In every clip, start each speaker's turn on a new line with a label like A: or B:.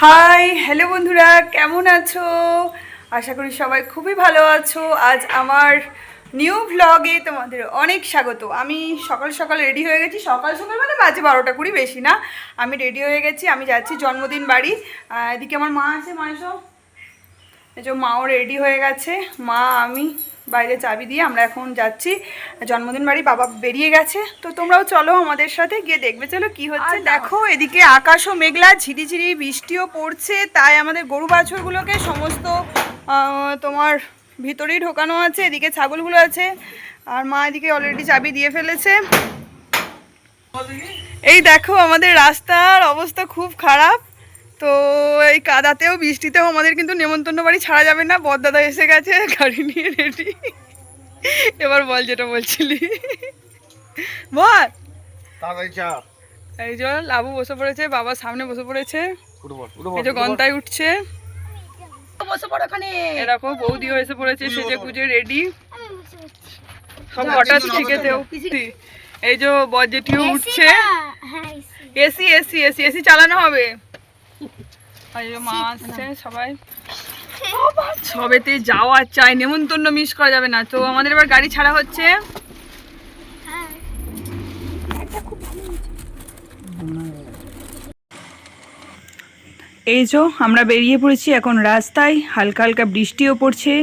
A: Hi hello বন্ধুরা, কেমন আছো? আশা করি সবাই খুবই ভালো আছো। আজ আমার নিউ ভ্লগে তোমাদের অনেক স্বাগত। আমি সকাল সকাল রেডি হয়ে গেছি। সকাল সকাল মানে বাজে বারোটা কুড়ি, বেশি না। আমি রেডি হয়ে গেছি, আমি যাচ্ছি জন্মদিন বাড়ি। এদিকে আমার মা আছে, মা এসো। যে মাও রেডি হয়ে গেছে, মা, আমি। বাইরে চাবি দিয়ে আমরা এখন যাচ্ছি। জন্মদিন বাড়ি বাবা বেরিয়ে গেছে। তো তোমরাও চলো আমাদের সাথে গিয়ে দেখবে চলো কি হচ্ছে। দেখো এদিকে আকাশও মেঘলা ঝিরিঝিরি বৃষ্টিও পড়ছে তাই আমাদের গরু বাছুরগুলোকে সমস্ত তোমার ভিতরেই ঢোকানো আছে এদিকে ছাগলগুলো আছে আর মা এদিকে অলরেডি চাবি দিয়ে ফেলেছে। এই দেখো আমাদের রাস্তার অবস্থা খুব খারাপ। তো এই কাদাতেও বৃষ্টিতেও আমাদের কিন্তু নেমন্তন্ন বাড়ি ছাড়া যাবে না। বদদাদা এসে গেছে গাড়ি নিয়ে রেডি এবার বল যেটা বলছিলি। বল। এই যে লাবু বসে পড়েছে বাবা সামনে বসে পড়েছে। এই যে গন্তায় উঠছে।
B: বসে পড়ো ওখানে।
A: এরকম বৌদিও এসে পড়েছে সেজে গুজে রেডি সব হঠাৎ শিখেছেও এই যে বজেটিও উঠছে। এসি এসি এসি এসি চালানো হবে। মা আসছে সবাই। সবেতে যাওয়া চাই নেমন্তন্ন মিস করা যাবে না। তো আমাদের এবার গাড়ি ছাড়া হচ্ছে। এই যে আমরা বেরিয়ে পড়েছি এখন রাস্তায়, হালকা হালকা বৃষ্টিও পড়ছে।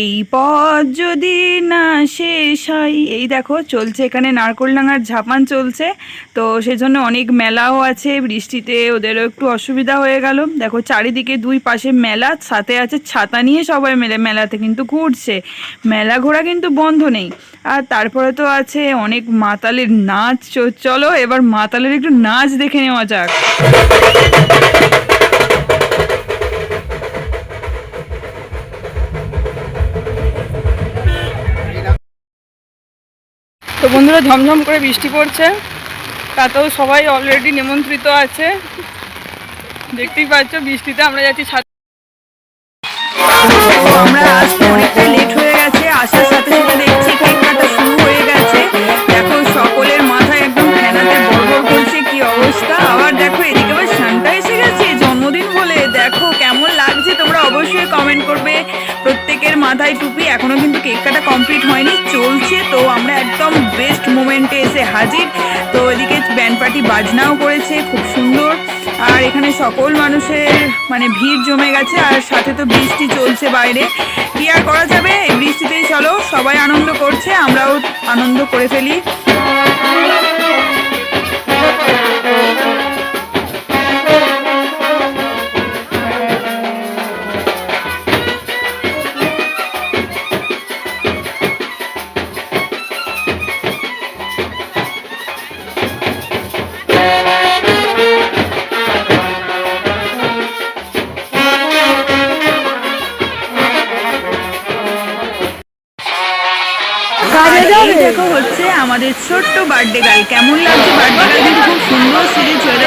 A: এই পথ যদি না শেষ হয়, এই দেখো চলছে এখানে নারকোলডাঙ্গার ঝাপান চলছে। তো সেজন্য অনেক মেলাও আছে, বৃষ্টিতে ওদেরও একটু অসুবিধা হয়ে গেল। দেখো চারিদিকে দুই পাশে মেলা, সাথে আছে ছাতা নিয়ে সবাই মেলে মেলাতে কিন্তু ঘুরছে। মেলা ঘোরা কিন্তু বন্ধ নেই। আর তারপরে তো আছে অনেক মাতালের নাচ। চলো এবার মাতালের একটু নাচ দেখে নেওয়া যাক। তো বন্ধুরা ঝমঝম করে বৃষ্টি পড়ছে, তাতেও সবাই অলরেডি নিমন্ত্রিত আছে। দেখতেই পাচ্ছ, বৃষ্টিতে আমরা যাচ্ছি আমরা আসতে অনেকটা লেট হয়ে গেছে, আসার সাথে সাথে এসে হাজির। তো এদিকে ব্যান্ড পার্টি বাজনাও করেছে, খুব সুন্দর। আর এখানে সকল মানুষের মানে ভিড় জমে গেছে, আর সাথে তো বৃষ্টি চলছে বাইরে। কি আর করা যাবে? এই বৃষ্টিতেই চলো, সবাই আনন্দ করছে, আমরাও আনন্দ করে ফেলি। দেখো হচ্ছে আমাদের ছোট্ট বার্থডে গার্ল কেমন লাগছে বার্থডে গার্ল কিন্তু খুব সুন্দর সিরিজ হয়ে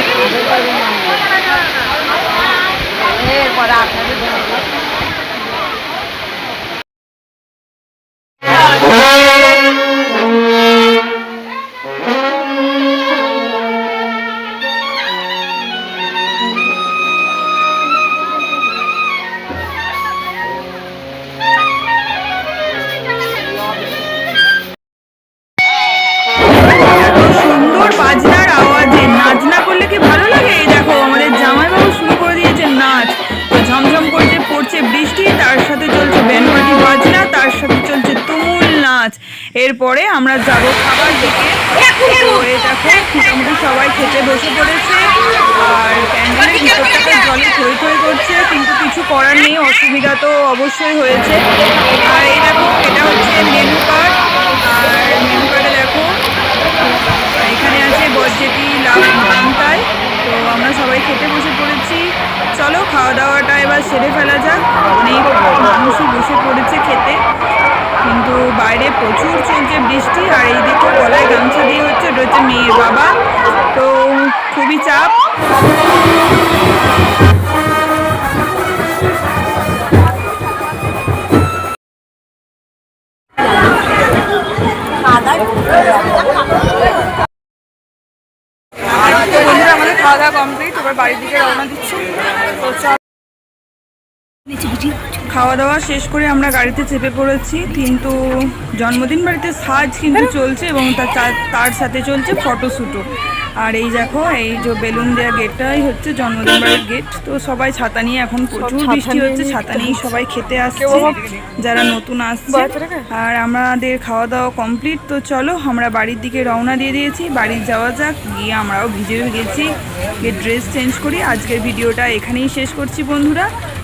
A: এরপরে আমরা যাব খাবার দিকে মোটামুটি সবাই খেতে বসে পড়েছে, আর ক্যান্ডেলের ভিতরটাকে জলে থই থই করছে, কিন্তু কিছু করার নেই, অসুবিধা তো অবশ্যই হয়েছে। আর দেখো, এটা হচ্ছে মেনু কার্ড বাবা। তো খুবই চাপ। খাওয়া দাওয়া বাড়ির দিকে রওনা দিচ্ছি। তো খাওয়া দাওয়া শেষ করে আমরা গাড়িতে চেপে পড়েছি কিন্তু জন্মদিন বাড়িতে সাজ কিন্তু চলছে এবং তার তার- তার সাথে চলছে ফটোশ্যুটও আর এই দেখো এই যে বেলুন দেওয়া গেটটাই হচ্ছে জন্মদিন বাড়ির গেট তো সবাই ছাতা নিয়ে এখন প্রচুর বৃষ্টি হচ্ছে ছাতা নিয়ে সবাই খেতে আসছে যারা নতুন আসছে। আর আমাদের খাওয়া দাওয়া কমপ্লিট তো চলো আমরা বাড়ির দিকে রওনা দিয়ে দিয়েছি বাড়ি যাওয়া যাক গিয়ে আমরাও ভিজে গেছি গিয়ে ড্রেস চেঞ্জ করি। আজকের ভিডিওটা এখানেই শেষ করছি বন্ধুরা।